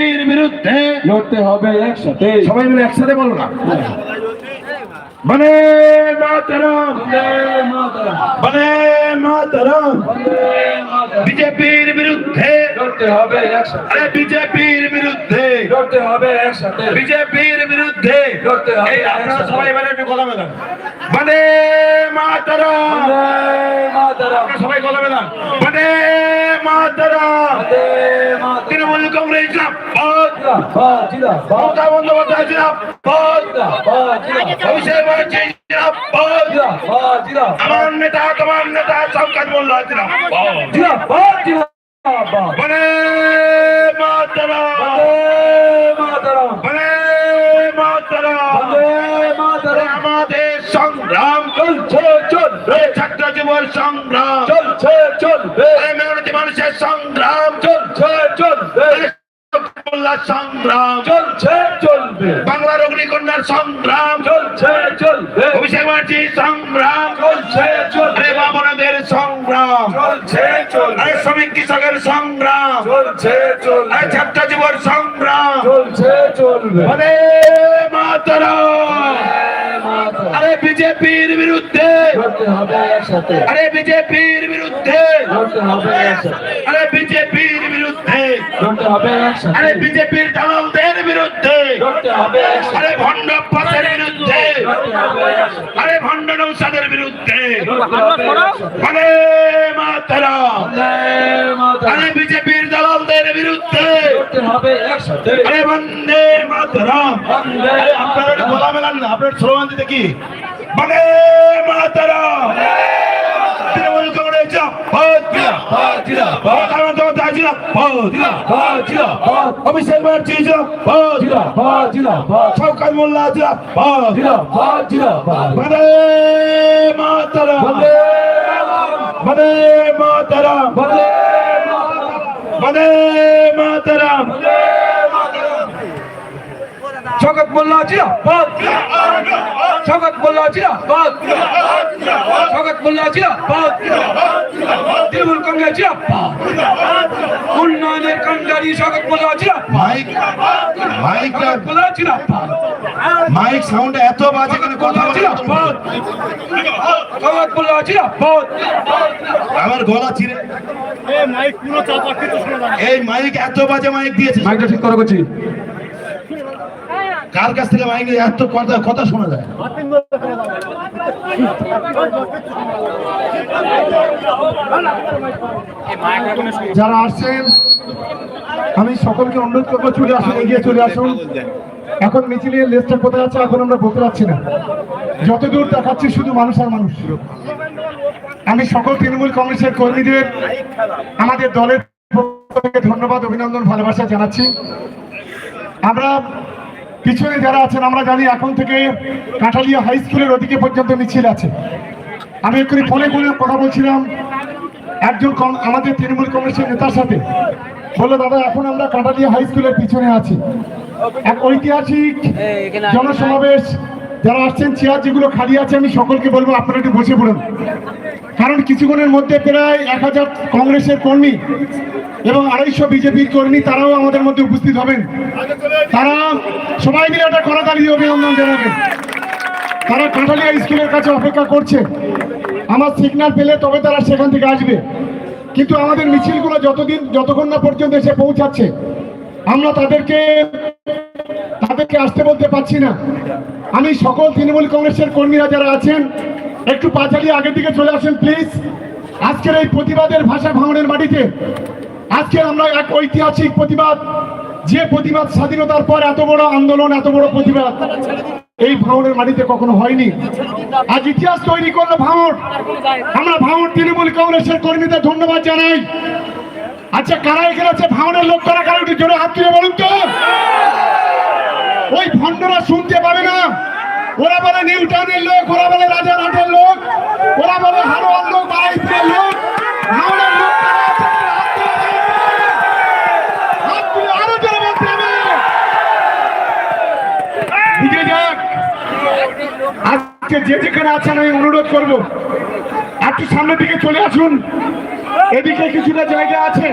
বিজেপির বিরুদ্ধে লড়তে হবে একসাথে। সবাই মিলে একসাথে বলো না। মাতরম। মাতরম। বিজেপির বিরুদ্ধে লড়তে হবে আরে বিজেপির বিরুদ্ধে লড়তে হবে একসাথে। বিজেপির বিরুদ্ধে লড়তে হবে আপনারা সবাই মানে একটু কথা বলেন। মানে মাতরম। সবাই কথা বলেন। মানে মাতরম। বন্দে মাতরম তৃণমূল কংগ্রেস জিন্দাবাদ। জিন্দাবাদ জিন্দাবাদ মমতা বন্দ্যোপাধ্যায় জিন্দাবাদ। অভিষেক ব্যানার্জি জিন্দাবাদ। আমার নেতা তোমার নেতা শঙ্কর মোল্লা জিন্দাবাদ। বনে বন্দে আমাদের সংগ্রাম। চলছে চলবে। ছাত্র জীবন সংগ্রাম। চলছে চলবে। মেহনতি মানুষের সংগ্রাম। মোল্লা সংগ্রাম চলছে চলবে। বাংলার অগ্নিকন্যার সংগ্রাম চলছে চলবে। অভিষেক ব্যানার্জি সংগ্রাম চলছে চলবে। আরে বামনদের সংগ্রাম। চলছে চলবে। আরে শ্রমিক কৃষকের সংগ্রাম। চলছে আরে চলবে ছাত্র জীবন সংগ্রাম। চলছে চলবে। আরে মাতরম। আরে বিজেপির বিরুদ্ধে। আরে বিজেপির বিরুদ্ধে। আরে বিজেপির লড়তে হবে আরে বিজেপির দালালদের বিরুদ্ধে। লড়তে হবে আরে ভণ্ড পাশের বিরুদ্ধে। আরে ভণ্ড নৌসাদের বিরুদ্ধে। লড়তে হবে আরে বিজেপির দালালদের বিরুদ্ধে। লড়তে হবে একসাথে। আরে বন্দে বন্দে আপনারা গলা মেলান না আপনার স্লোগান দিতে কি? বন্দে মাতরম। তৃণমূল কংগ্রেস জিন্দাবাদ জিন্দাবাদ অভিষেক ব্যানার্জি শওকত মোল্লা জিন্দাবাদ জিন্দাবাদ বন্দে মাতরম বন্দে বন্দে মাতরম বন্দে বন্দে শওকত মোল্লা জিন্দাবাদ শওকত মোল্লা জিন্দাবাদ তৃণমূল কংগ্রেস জিন্দাবাদ উন্নয়নের কান্ডারি শওকত মোল্লা জিন্দাবাদ মাইক মাইকটা শওকত মোল্লা জিন্দাবাদ মাইক সাউন্ড এত বাজে এখানে কথা বলে জিন্দাবাদ শওকত মোল্লা জিন্দাবাদ আমার গলা চিরে। এই মাইক এত বাজে মাইক দিয়েছে। মাইকটা ঠিক করো করছি কার কাছ থেকে মাইক এত কথা কথা শোনা যায়? যারা আসছেন, আমি সকলকে অনুরোধ করব, চলে আসুন, এগিয়ে চলে আসুন। এখন মিছিলের লেজটা কোথায় আছে? এখন আমরা বলতে পারছি না। যতদূর দেখাচ্ছি, শুধু মানুষ আর মানুষ। আমি সকল তৃণমূল কংগ্রেসের কর্মীদের, আমাদের দলের ধন্যবাদ, অভিনন্দন, ভালোবাসা জানাচ্ছি। আমরা পিছনে যারা আছেন, আমরা জানি এখন থেকে কাঁঠালিয়া হাই স্কুলের ওদিকে পর্যন্ত মিছিল আছে। আমি এক্ষুনি ফোনে ফোনে কথা বলছিলাম। একজন আমাদের তৃণমূল কংগ্রেসের নেতার সাথে। বলল, দাদা, এখন আমরা কাঁটালিয়া হাই স্কুলের পিছনে আছি। এক ঐতিহাসিক জনসমাবেশ, যারা আসছেন, চেয়ার যেগুলো খালি আছে, আমি সকলকে বলব, আপনারা একটু বসে পড়ুন। কারণ কিছুক্ষণের মধ্যে প্রায় এক হাজার কংগ্রেসের কর্মী এবং আড়াইশো বিজেপির কর্মী তারাও আমাদের মধ্যে উপস্থিত হবেন। তারা সবাই মিলে একটা করতালি অভিনন্দন জানাবেন তারা কাঁঠালিয়া স্কুলের কাছে অপেক্ষা করছে। আমার সিগন্যাল পেলে তবে তারা সেখান থেকে আসবে। কিন্তু আমাদের মিছিলগুলো যতদিন, যতক্ষণ না পর্যন্ত এসে পৌঁছাচ্ছে, আমরা তাদেরকে তাদেরকে আসতে বলতে পারছি না। আমি সকল তৃণমূল কংগ্রেসের কর্মীরা যারা আছেন, একটু পাঁচালি আগের দিকে চলে আসেন প্লিজ আজকের এই প্রতিবাদের ভাষা ভাঙনের মাটিতে আজকে আমরা এক ঐতিহাসিক প্রতিবাদ। যে প্রতিবাদ স্বাধীনতার পর এত বড় আন্দোলন, এত বড় প্রতিবাদ, এই ভাঙনের মাটিতে কখনো হয়নি। আজ ইতিহাস তৈরি করল ভাঙর আমরা ভাঙর তৃণমূল কংগ্রেসের কর্মীদের ধন্যবাদ জানাই। আচ্ছা কারা এখানে আছে? ভাঙনের লোক কারা? কারা একটু জোরে হাত তুলে বলুন তো। ওই ভণ্ডরা শুনতে পাবে না। ওরা বলে নিউটাউনের লোক, ওরা বলে রাজারহাটের লোক, ওরা বলে হারোয়ার লোক বারাইপুরের লোক। ভাঙনের লোক কারা আছে? হাত তুলে আরও জোরে বলতে হবে বুঝে যাক আজকে যে যেখানে আছেন, আমি অনুরোধ করব, একটু সামনের দিকে চলে আসুন। এদিকে কিছুটা জায়গা আছে।